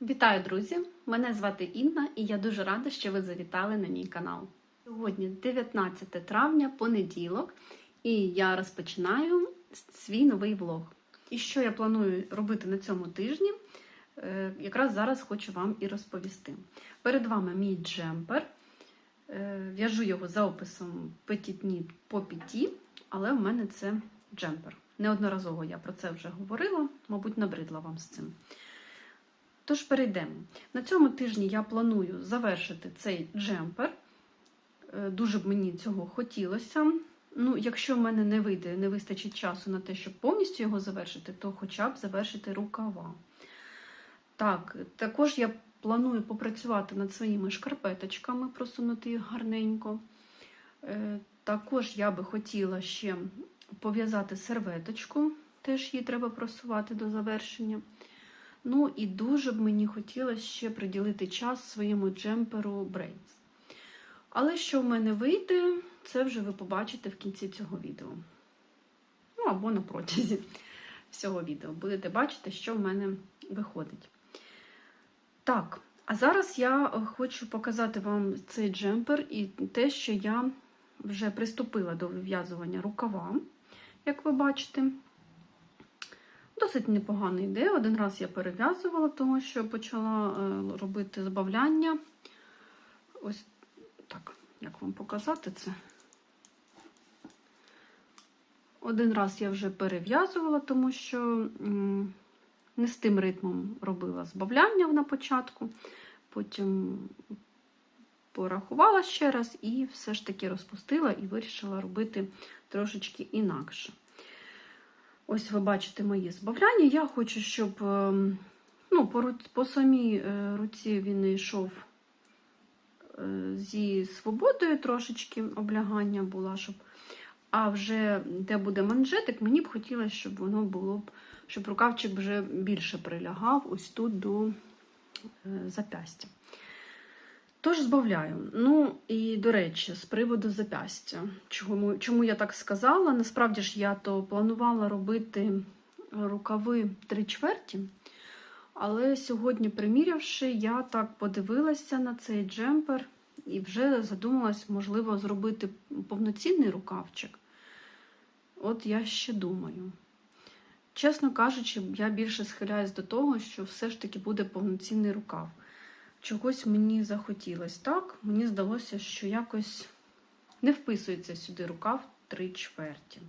Вітаю, друзі! Мене звати Інна, і я дуже рада, що ви завітали на мій канал. Сьогодні 19 травня, понеділок, і я розпочинаю свій новий влог. І що я планую робити на цьому тижні, е, якраз зараз хочу вам і розповісти. Перед вами мій джемпер. Е, В'яжу його за описом Knit по піті, але в мене це джемпер. Неодноразово я про це вже говорила, мабуть, набридла вам з цим. Тож перейдемо. На цьому тижні я планую завершити цей джемпер. Е, Дуже б мені цього хотілося. Ну, якщо в мене не вийде, не вистачить часу на те, щоб повністю його завершити, то хоча б завершити рукава. Так, також я планую попрацювати над своїми шкарпеточками, просунути їх гарненько. Е, Також я би хотіла ще пов'язати серветочку, теж її треба просувати до завершення. Ну і дуже б мені хотілося ще приділити час своєму джемперу Braids. Але що в мене вийде, це вже ви побачите в кінці цього відео. Ну, або на протязі всього відео. Будете бачити, що в мене виходить. Так, а зараз я хочу показати вам цей джемпер і те, що я вже приступила до вив'язування рукава, як ви бачите. Досить непогано йде. Один раз я перев'язувала, тому що почала е, робити збавляння. Ось так, як вам показати це? Один раз я вже перев'язувала, тому що не з тим ритмом робила збавляння на початку, потім порахувала ще раз і все ж таки розпустила і вирішила робити трошечки інакше. Ось ви бачите мої збавляння. Я хочу, щоб ем, ну, по, по самій е, руці він йшов е, зі свободою трошечки облягання була, щоб. А вже де буде манжетик, мені б хотілося, щоб воно було б, щоб рукавчик вже більше прилягав ось тут до е, запястя. Тож збавляю. Ну і до речі, з приводу запястя. Чому, чому я так сказала? Насправді ж я то планувала робити рукави три чверті, але сьогодні, примірявши, я так подивилася на цей джемпер і вже задумалась, можливо, зробити повноцінний рукавчик. От я ще думаю. Чесно кажучи, я більше схиляюсь до того, що все ж таки буде повноцінний рукав чогось мені захотілося. Так, мені здалося, що якось не вписується сюди рукав три чверті.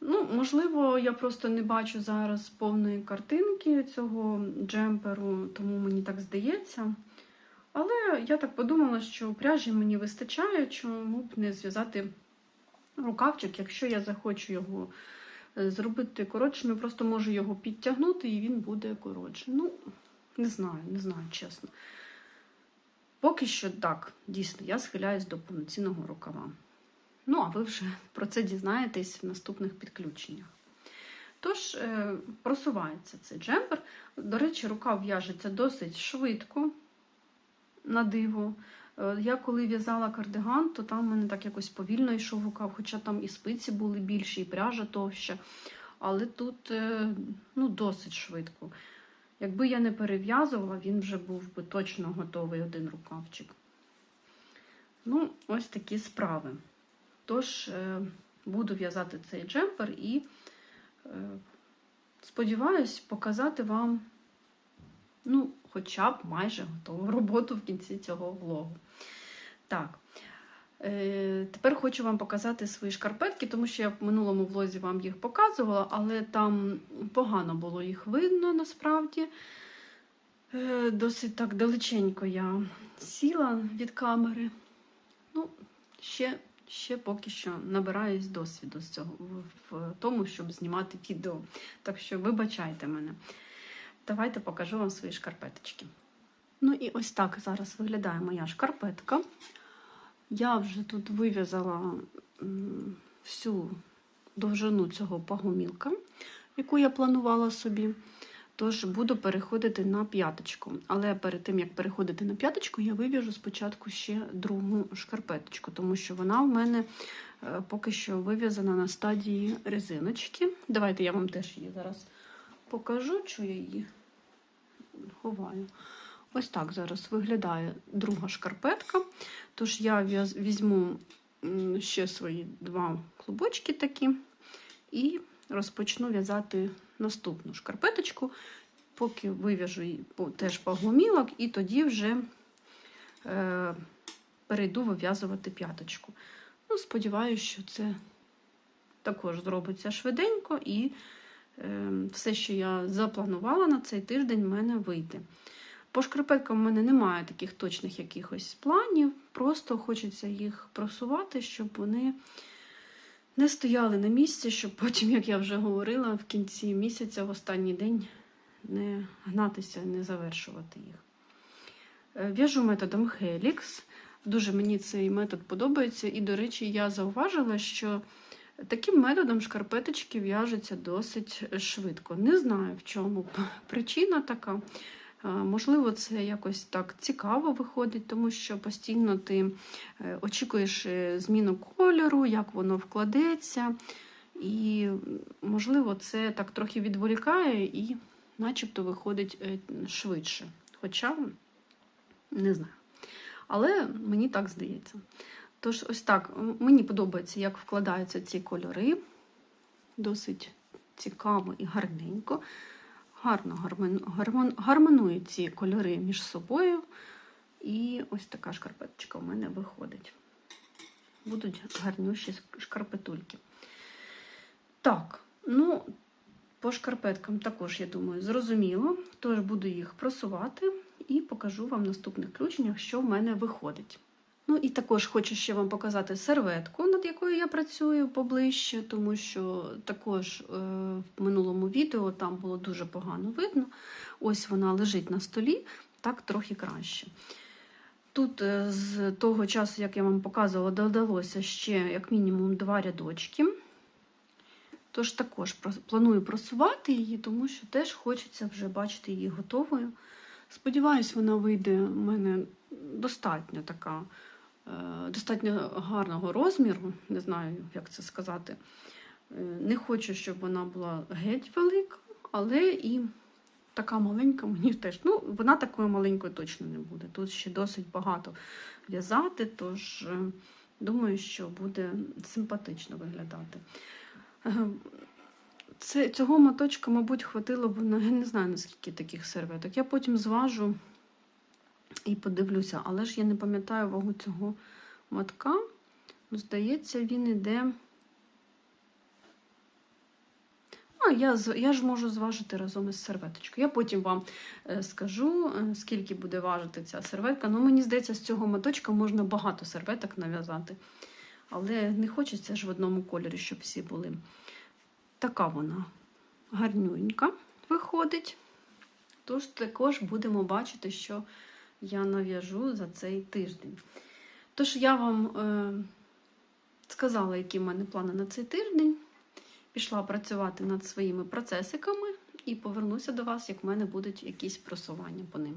Ну, можливо, я просто не бачу зараз повної картинки цього джемперу, тому мені так здається. Але я так подумала, що пряжі мені вистачає, чому б не зв'язати рукавчик, якщо я захочу його е, зробити коротшим, просто можу його підтягнути і він буде коротший. Ну, не знаю, не знаю, чесно. Поки що так, дійсно, я схиляюсь до повноцінного рукава. Ну, а ви вже про це дізнаєтесь в наступних підключеннях. Тож, е, просувається цей джемпер. До речі, рукав в'яжеться досить швидко, на диво. Е, Я коли в'язала кардиган, то там в мене так якось повільно йшов рукав, хоча там і спиці були більші, і пряжа товща. Але тут е, ну, досить швидко. Якби я не перев'язувала, він вже був би точно готовий один рукавчик. Ну, ось такі справи. Тож, е, буду в'язати цей джемпер і е, сподіваюсь показати вам, ну, хоча б майже готову роботу в кінці цього влогу. Так. Е, Тепер хочу вам показати свої шкарпетки, тому що я в минулому влозі вам їх показувала, але там погано було їх видно насправді. Е, Досить так далеченько я сіла від камери. Ну, ще, ще поки що набираюсь досвіду з цього в, тому, щоб знімати відео. Так що вибачайте мене. Давайте покажу вам свої шкарпеточки. Ну і ось так зараз виглядає моя шкарпетка. Я вже тут вив'язала всю довжину цього пагомілка, яку я планувала собі. Тож буду переходити на п'яточку. Але перед тим, як переходити на п'яточку, я вив'яжу спочатку ще другу шкарпеточку, тому що вона в мене е, поки що вив'язана на стадії резиночки. Давайте я вам теж її зараз покажу, що я її ховаю. Ось так зараз виглядає друга шкарпетка. Тож я візьму ще свої два клубочки такі і розпочну в'язати наступну шкарпеточку, поки вив'яжу теж пагломілок, і тоді вже е, перейду вив'язувати п'яточку. Ну, сподіваюся, що це також зробиться швиденько, і е, все, що я запланувала на цей тиждень, в мене вийде. По шкарпеткам в мене немає таких точних якихось планів, просто хочеться їх просувати, щоб вони не стояли на місці, щоб потім, як я вже говорила, в кінці місяця, в останній день не гнатися, не завершувати їх. Е, В'яжу методом Helix. Дуже мені цей метод подобається. І, до речі, я зауважила, що таким методом шкарпеточки в'яжуться досить швидко. Не знаю, в чому причина така. Можливо, це якось так цікаво виходить, тому що постійно ти е, очікуєш е, зміну кольору, як воно вкладеться. І, можливо, це так трохи відволікає і начебто виходить е, швидше. Хоча не знаю. Але мені так здається. Тож, ось так, мені подобається, як вкладаються ці кольори. Досить цікаво і гарненько. Гарно гармон- гармон- гармонують ці кольори між собою. І ось така шкарпеточка у мене виходить. Будуть гарнющі ск- шкарпетульки. Так, ну, по шкарпеткам також, я думаю, зрозуміло. Тож буду їх просувати і покажу вам в наступних включеннях, що в мене виходить. Ну і також хочу ще вам показати серветку, над якою я працюю поближче, тому що також е, в минулому відео там було дуже погано видно. Ось вона лежить на столі, так трохи краще. Тут е, з того часу, як я вам показувала, додалося ще як мінімум два рядочки. Тож також планую просувати її, тому що теж хочеться вже бачити її готовою. Сподіваюсь, вона вийде в мене достатньо така, достатньо гарного розміру, не знаю, як це сказати. Е, Не хочу, щоб вона була геть велика, але і така маленька мені теж. Ну, вона такою маленькою точно не буде. Тут ще досить багато в'язати, тож е, думаю, що буде симпатично виглядати. Е, Це, цього моточка, мабуть, хватило б на я не знаю наскільки таких серветок. Я потім зважу і подивлюся, але ж я не пам'ятаю вагу цього мотка. Ну, Здається, він іде. А, я, я ж можу зважити разом із серветочкою. Я потім вам е, скажу, е, скільки буде важити ця серветка. Ну, мені здається, з цього моточка можна багато серветок нав'язати. Але не хочеться ж в одному кольорі, щоб всі були. Така вона гарнюнька виходить. Тож також будемо бачити, що я нав'яжу за цей тиждень. Тож я вам е, сказала, які в мене плани на цей тиждень. Пішла працювати над своїми процесиками і повернуся до вас, як в мене будуть якісь просування по ним.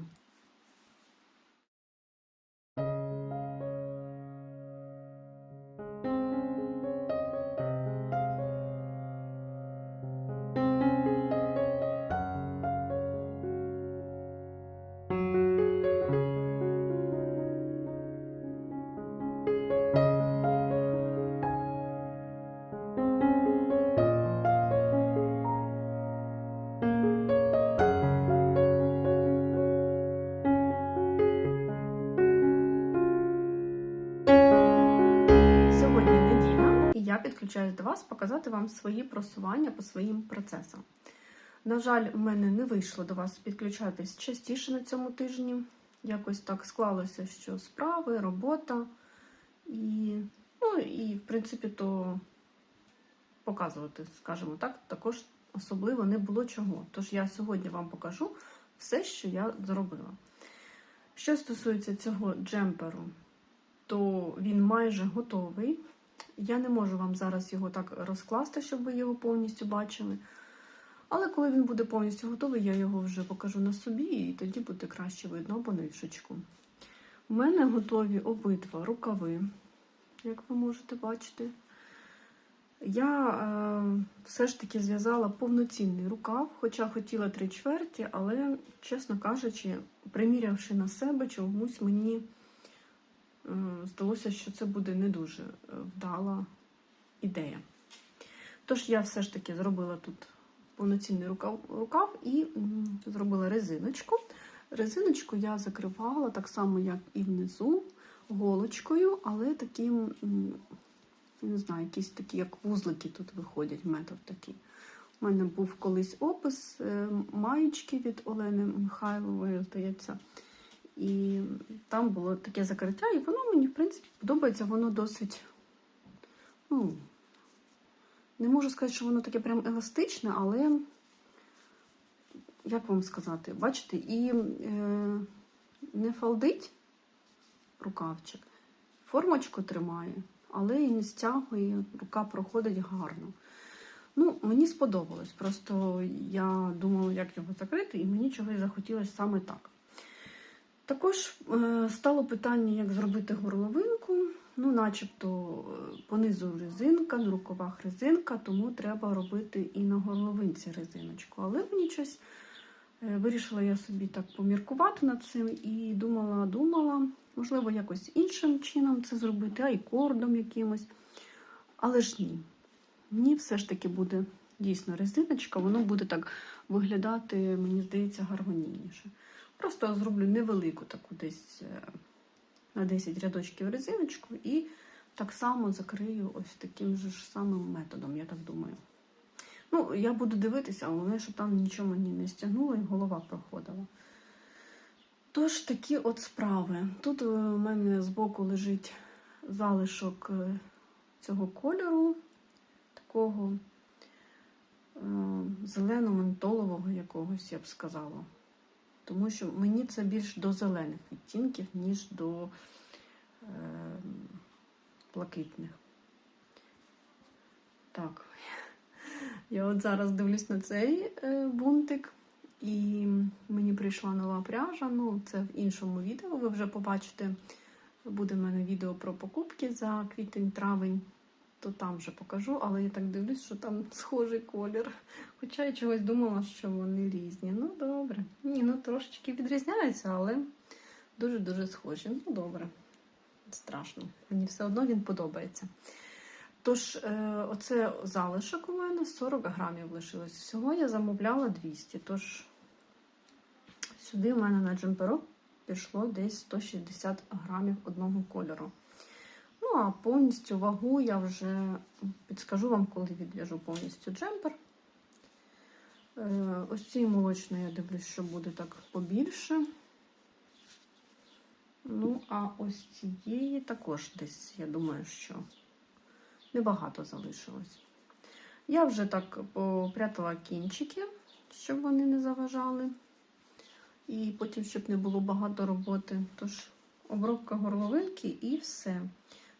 Вас показати вам свої просування по своїм процесам. На жаль, в мене не вийшло до вас підключатись частіше на цьому тижні. Якось так склалося, що справи, робота і, ну, і в принципі, то показувати, скажімо так, також особливо не було чого. Тож я сьогодні вам покажу все, що я зробила. Що стосується цього джемперу, то він майже готовий. Я не можу вам зараз його так розкласти, щоб ви його повністю бачили. Але коли він буде повністю готовий, я його вже покажу на собі, і тоді буде краще видно або нишечку. У мене готові обидва рукави, як ви можете бачити. Я е, все ж таки зв'язала повноцінний рукав, хоча хотіла три чверті, але, чесно кажучи, примірявши на себе, чомусь мені здалося, що це буде не дуже е, вдала ідея. Тож я все ж таки зробила тут повноцінний рукав, рукав і зробила резиночку. Резиночку я закривала так само, як і внизу, голочкою, але таким, не знаю, якісь такі, як вузлики тут виходять, метод такий. У мене був колись опис е, маєчки від Олени Михайлової, здається. І там було таке закриття, і воно мені, в принципі, подобається, воно досить. Ну, не можу сказати, що воно таке прям еластичне, але як вам сказати, бачите, і е, не фалдить рукавчик, формочку тримає, але і не стягує, рука проходить гарно. Ну, мені сподобалось. Просто я думала, як його закрити, і мені чогось захотілося саме так. Також е, стало питання, як зробити горловинку. Ну, начебто е, понизу резинка, на рукавах резинка, тому треба робити і на горловинці резиночку. Але мені щось е, вирішила я собі так поміркувати над цим і думала, думала, можливо, якось іншим чином це зробити, айкордом якимось. Але ж ні. Ні, все ж таки буде дійсно резиночка, воно буде так виглядати, мені здається, гармонійніше. Просто зроблю невелику таку десь е, на 10 рядочків резиночку і так само закрию ось таким же ж самим методом, я так думаю. Ну, я буду дивитися, головне, щоб там нічого мені не стягнуло і голова проходила. Тож, такі от справи. Тут е, у мене збоку лежить залишок е, цього кольору, такого зелено-ментолового якогось, я б сказала. Тому що мені це більш до зелених відтінків, ніж до е, блакитних. Так, я от зараз дивлюсь на цей е, бунтик, і мені прийшла нова пряжа. Ну, це в іншому відео. Ви вже побачите, буде в мене відео про покупки за квітень-травень, то там вже покажу, але я так дивлюсь, що там схожий колір. Хоча я чогось думала, що вони різні. Ну, добре. Ні, ну трошечки відрізняються, але дуже-дуже схожі. Ну, добре. Страшно. Мені все одно він подобається. Тож, е, оце залишок у мене 40 грамів лишилось. Всього я замовляла 200. Тож, сюди у мене на джемперок пішло десь 160 грамів одного кольору. А повністю вагу я вже підскажу вам, коли відв'яжу повністю джемпер. Е, Ось цієї молочної я дивлюсь, що буде так побільше. Ну, а ось цієї також десь, я думаю, що небагато залишилось. Я вже так попрятала кінчики, щоб вони не заважали. І потім, щоб не було багато роботи. Тож, обробка горловинки і все.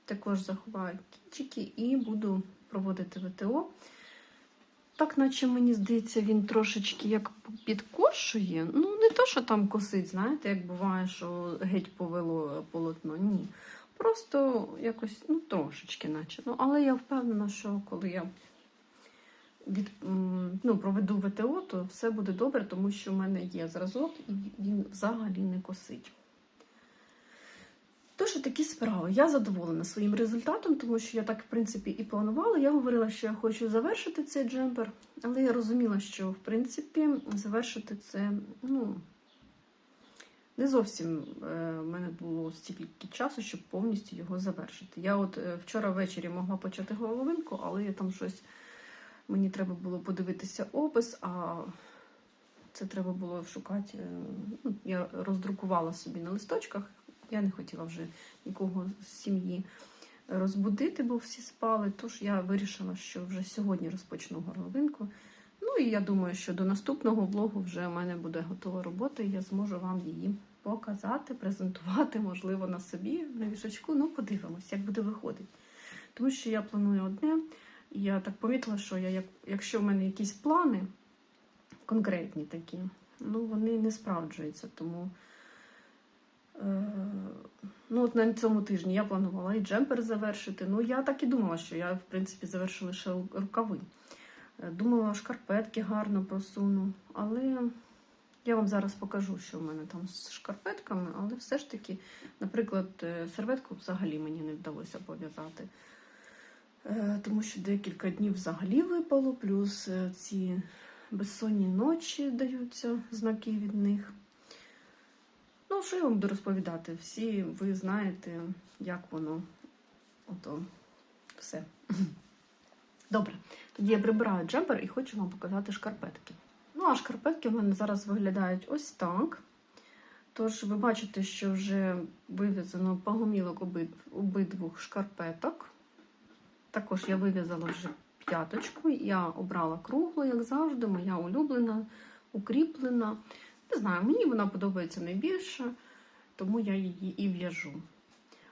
Також заховаю кінчики і буду проводити ВТО. Так, наче мені здається, він трошечки як підкошує. Ну, не то, що там косить, знаєте, як буває, що геть повело полотно. Ні. Просто якось, ну, трошечки, наче. Ну, але я впевнена, що коли я від, ну, проведу ВТО, то все буде добре, тому що в мене є зразок і він взагалі не косить. Тож такі справи. Я задоволена своїм результатом, тому що я так, в принципі, і планувала. Я говорила, що я хочу завершити цей джемпер, але я розуміла, що, в принципі, завершити це, ну, не зовсім е, в мене було стільки часу, щоб повністю його завершити. Я от е, вчора ввечері могла почати головинку, але я там щось мені треба було подивитися опис, а це треба було шукати. е, Ну, я роздрукувала собі на листочках. Я не хотіла вже нікого з сім'ї розбудити, бо всі спали. Тож я вирішила, що вже сьогодні розпочну горловинку. Ну і я думаю, що до наступного влогу вже в мене буде готова робота, і я зможу вам її показати, презентувати, можливо, на собі, на вішачку. Ну, подивимось, як буде виходити. Тому що я планую одне. Я так помітила, що я, як, якщо в мене якісь плани конкретні такі, ну вони не справджуються. Тому Ну, от на цьому тижні я планувала і джемпер завершити. Ну, я так і думала, що я, в принципі, завершу лише рукави. Е, Думала, шкарпетки гарно просуну. Але я вам зараз покажу, що в мене там з шкарпетками, але все ж таки, наприклад, е, серветку взагалі мені не вдалося пов'язати. Е, Тому що декілька днів взагалі випало, плюс е, ці безсонні ночі даються знаки від них. Ну, що я вам буду розповідати? Всі ви знаєте, як воно. Ото все. Добре, тоді я прибираю джемпер і хочу вам показати шкарпетки. Ну, а шкарпетки в мене зараз виглядають ось так. Тож, ви бачите, що вже вив'язано погомілок обид... обидвох шкарпеток. Також я вив'язала вже п'яточку. Я обрала круглу, як завжди, моя улюблена, укріплена. Не знаю, мені вона подобається найбільше, тому я її і в'яжу.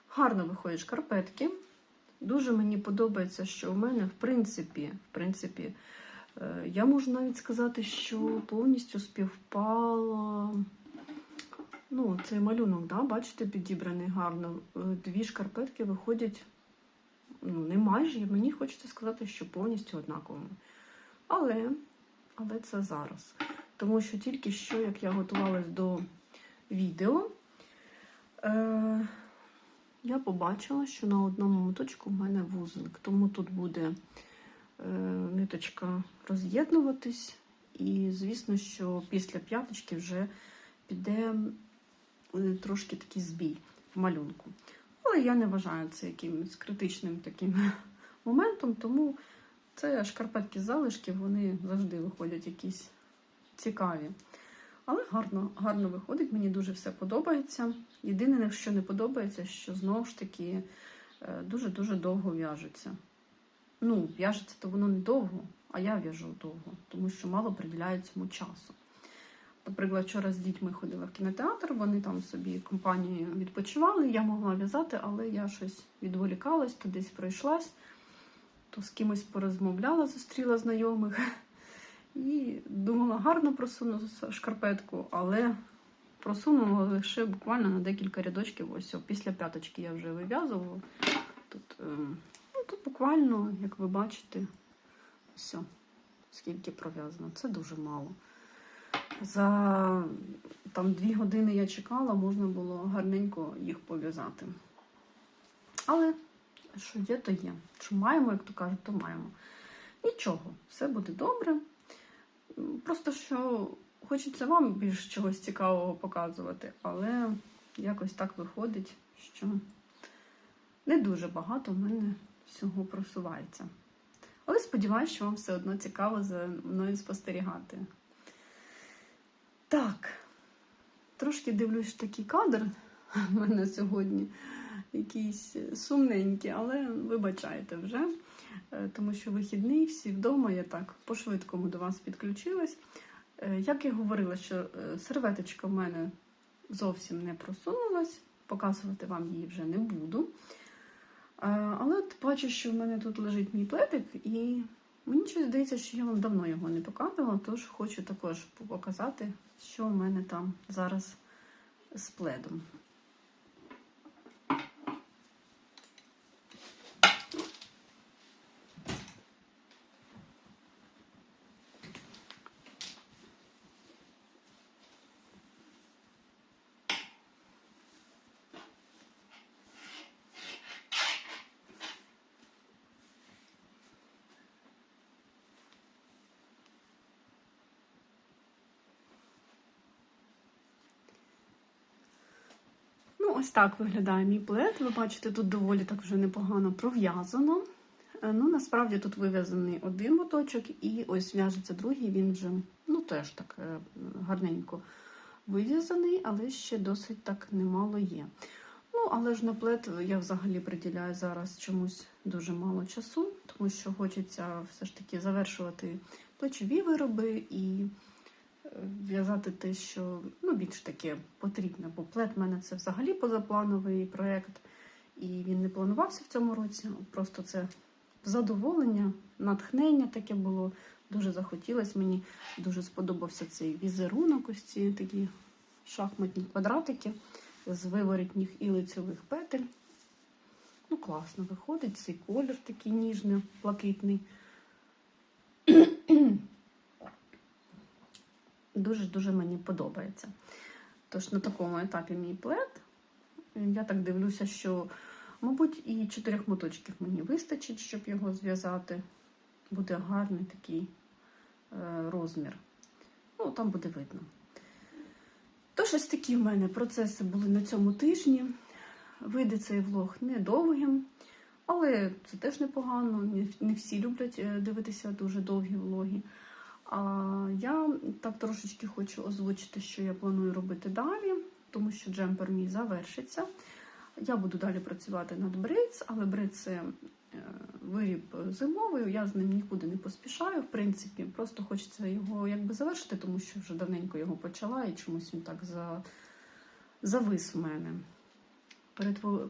Гарно виходять шкарпетки. Дуже мені подобається, що у мене, в принципі, в принципі, е, я можу навіть сказати, що повністю співпало. Ну, цей малюнок, да, бачите, підібраний гарно. Е, Дві шкарпетки виходять, ну, не майже, мені хочеться сказати, що повністю однаковими. Але, але це зараз. Тому що тільки що, як я готувалась до відео, е, я побачила, що на одному моточку в мене вузлик. Тому тут буде е, ниточка роз'єднуватись. І, звісно, що після п'яточки вже піде е, трошки такий збій в малюнку. Але я не вважаю це якимось критичним таким моментом, тому це шкарпетки з залишків, вони завжди виходять якісь цікаві. Але гарно, гарно виходить, мені дуже все подобається. Єдине, що не подобається, що знову ж таки е, дуже-дуже довго в'яжеться. Ну, в'яжеться то воно не довго, а я в'яжу довго, тому що мало приділяю цьому часу. Наприклад, вчора з дітьми ходила в кінотеатр, вони там собі компанією відпочивали, я могла в'язати, але я щось відволікалась, то десь пройшлась, то з кимось порозмовляла, зустріла знайомих. І думала, гарно просуну шкарпетку, але просунула лише буквально на декілька рядочків. Ось після п'яточки я вже вив'язувала. Тут, е, ну, тут буквально, як ви бачите, все, скільки пров'язано. Це дуже мало. За там дві години я чекала, можна було гарненько їх пов'язати. Але що є, то є. Що маємо, як то кажуть, то маємо. Нічого, все буде добре. Просто що хочеться вам більш чогось цікавого показувати, але якось так виходить, що не дуже багато в мене всього просувається. Але сподіваюся, що вам все одно цікаво за мною спостерігати. Так, трошки дивлюсь такий кадр в мене сьогодні, якийсь сумненький, але вибачайте вже, тому що вихідний, всі вдома, я так по-швидкому до вас підключилась. Е, Як я говорила, що е, серветочка в мене зовсім не просунулась, показувати вам її вже не буду. Е, Але от бачу, що в мене тут лежить мій плетик, і мені щось здається, що я вам давно його не показувала, тож хочу також показати, що в мене там зараз з пледом. Так виглядає мій плед. Ви бачите, тут доволі так вже непогано пров'язано. Е, Ну, насправді тут вив'язаний один моточок, і ось в'яжеться другий, він вже ну, теж так е, гарненько вив'язаний, але ще досить так немало є. Ну, але ж на плед я взагалі приділяю зараз чомусь дуже мало часу, тому що хочеться все ж таки завершувати плечові вироби і в'язати те, що ну, більш таке потрібне, бо плед в мене це взагалі позаплановий проєкт, і він не планувався в цьому році. Просто це задоволення, натхнення таке було. Дуже захотілося. Мені дуже сподобався цей візерунок, ось ці такі шахматні квадратики. з виворітніх і лицьових петель. Ну, класно виходить, цей колір такий ніжний, блакитний. Дуже-дуже мені подобається. Тож на такому етапі мій плед. Я так дивлюся, що, мабуть, і чотирьох моточків мені вистачить, щоб його зв'язати. Буде гарний такий е, розмір. Ну, там буде видно. Тож ось такі в мене процеси були на цьому тижні. Вийде цей влог недовгим, але це теж непогано. Не- всі люблять е, дивитися дуже довгі влоги. А я так трошечки хочу озвучити, що я планую робити далі, тому що джемпер мій завершиться. Я буду далі працювати над бриц, але бриц це виріб зимовий, я з ним нікуди не поспішаю. В принципі, просто хочеться його якби завершити, тому що вже давненько його почала і чомусь він так за... завис в мене.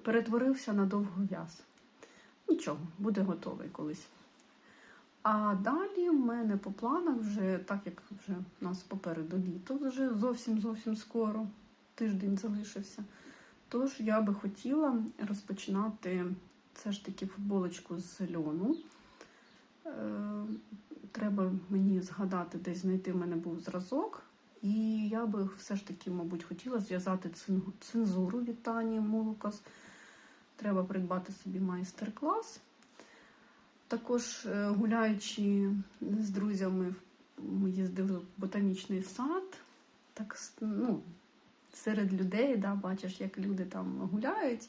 Перетворився на довгов'яз. Нічого, буде готовий колись. А далі в мене по планах вже, так як вже у нас попереду літо, вже зовсім зовсім скоро, тиждень залишився. Тож я би хотіла розпочинати все ж таки футболочку з льону. Е, треба мені згадати, десь знайти в мене був зразок. І я би все ж таки, мабуть, хотіла зв'язати цензуру від Тані Молокас. Треба придбати собі майстер-клас. Також е, гуляючи з друзями, ми їздили в ботанічний сад. Так, ну, серед людей, да, бачиш, як люди там гуляють,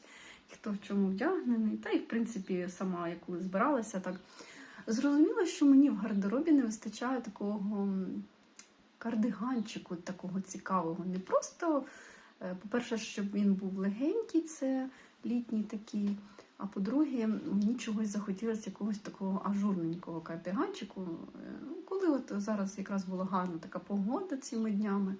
хто в чому вдягнений. Та й, в принципі, сама я коли збиралася, так зрозуміла, що мені в гардеробі не вистачає такого кардиганчику, такого цікавого. Не просто, е, по-перше, щоб він був легенький, це літній такий. А по-друге, мені чогось захотілося якогось такого ажурненького кардиганчику. Е, ну, Коли от зараз якраз була гарна така погода цими днями,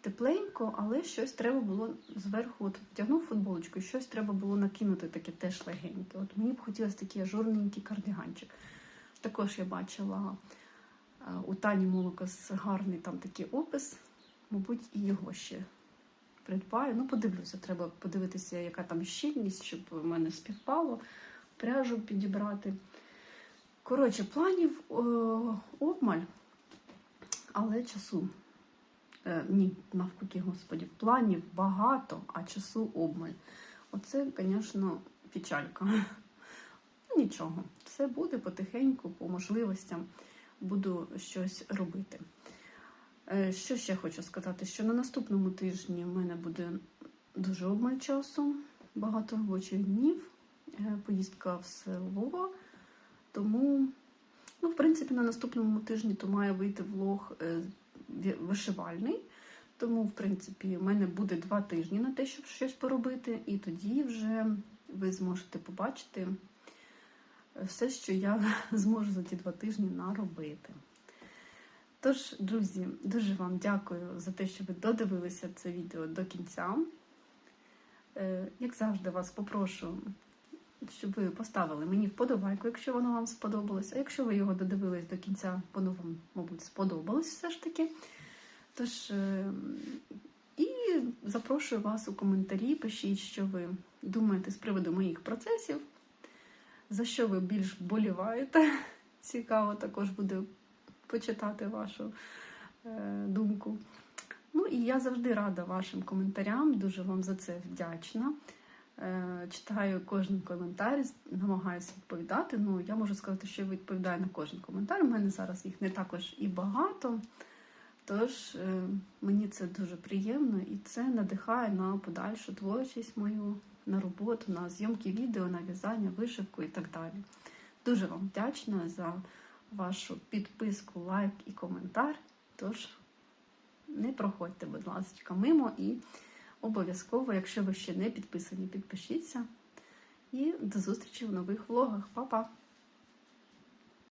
тепленько, але щось треба було зверху, от вдягнув футболочку, щось треба було накинути таке теж легеньке. От мені б хотілося такий ажурненький кардиганчик. Також я бачила е, у Тані Молокос гарний там такий опис, мабуть, і його ще придбаю. Ну, подивлюся, треба подивитися, яка там щільність, щоб в мене співпало, пряжу підібрати. Коротше, планів е, обмаль, але часу. Е, ні, навпаки, господі, планів багато, а часу обмаль. Оце, звісно, печалька. Нічого, все буде потихеньку, по можливостям буду щось робити. Е, Що ще хочу сказати? Що на наступному тижні в мене буде дуже обмаль часу, багато робочих днів, е, поїздка в село. Тому, ну, в принципі, на наступному тижні то має вийти влог е, вишивальний. Тому, в принципі, в мене буде два тижні на те, щоб щось поробити, і тоді вже ви зможете побачити все, що я зможу за ті два тижні наробити. Тож, друзі, дуже вам дякую за те, що ви додивилися це відео до кінця. Е, Як завжди, вас попрошу, щоб ви поставили мені вподобайку, якщо воно вам сподобалось. А якщо ви його додивились до кінця, воно вам, мабуть, сподобалось все ж таки. Тож, е, і запрошую вас у коментарі. Пишіть, що ви думаєте з приводу моїх процесів, за що ви більш вболіваєте. Цікаво також буде почитати вашу е, думку. Ну і я завжди рада вашим коментарям, дуже вам за це вдячна. Е, Читаю кожен коментар, намагаюся відповідати. Ну, я можу сказати, що я відповідаю на кожен коментар. У мене зараз їх не також і багато. Тож е, мені це дуже приємно і це надихає на подальшу творчість мою, на роботу, на зйомки відео, на в'язання, вишивку і так далі. Дуже вам вдячна за вашу підписку, лайк і коментар. Тож не проходьте, будь ласка, мимо і обов'язково, якщо ви ще не підписані, підпишіться. І до зустрічі в нових влогах. Па-па!